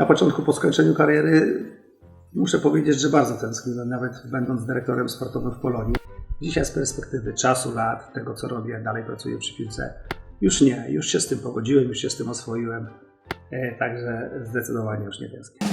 na początku po skończeniu kariery muszę powiedzieć, że bardzo tęskniłem, nawet będąc dyrektorem sportowym w Polonii. Dzisiaj z perspektywy czasu, lat, tego co robię, dalej pracuję przy piłce, już nie, już się z tym pogodziłem, już się z tym oswoiłem, e, także zdecydowanie już nie tęsknię.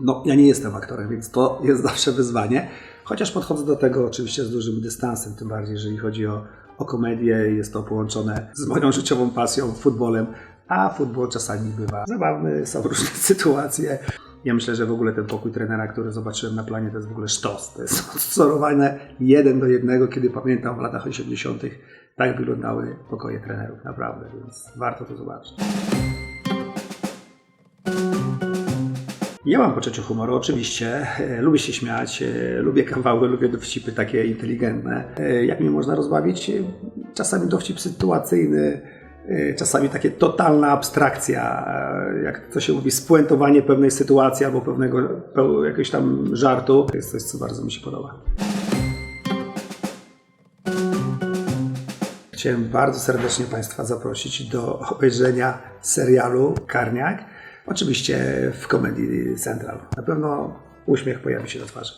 No, ja nie jestem aktorem, więc to jest zawsze wyzwanie. Chociaż podchodzę do tego oczywiście z dużym dystansem, tym bardziej jeżeli chodzi o, o komedię. Jest to połączone z moją życiową pasją, futbolem, a futbol czasami bywa zabawny, są różne sytuacje. Ja myślę, że w ogóle ten pokój trenera, który zobaczyłem na planie, to jest w ogóle sztos. To jest odwzorowane jeden do jednego, kiedy pamiętam w latach 80. tak wyglądały pokoje trenerów, naprawdę, więc warto to zobaczyć. Ja mam poczucie humoru, oczywiście. E, Lubię się śmiać, e, lubię kawały, lubię dowcipy takie inteligentne. E, Jak mnie można rozbawić? Czasami dowcip sytuacyjny, czasami takie totalna abstrakcja, jak to się mówi, spuentowanie pewnej sytuacji albo pewnego jakiegoś tam żartu. To jest coś, co bardzo mi się podoba. Chciałem bardzo serdecznie Państwa zaprosić do obejrzenia serialu Karniak. Oczywiście w Comedy Central. Na pewno uśmiech pojawi się na twarzy.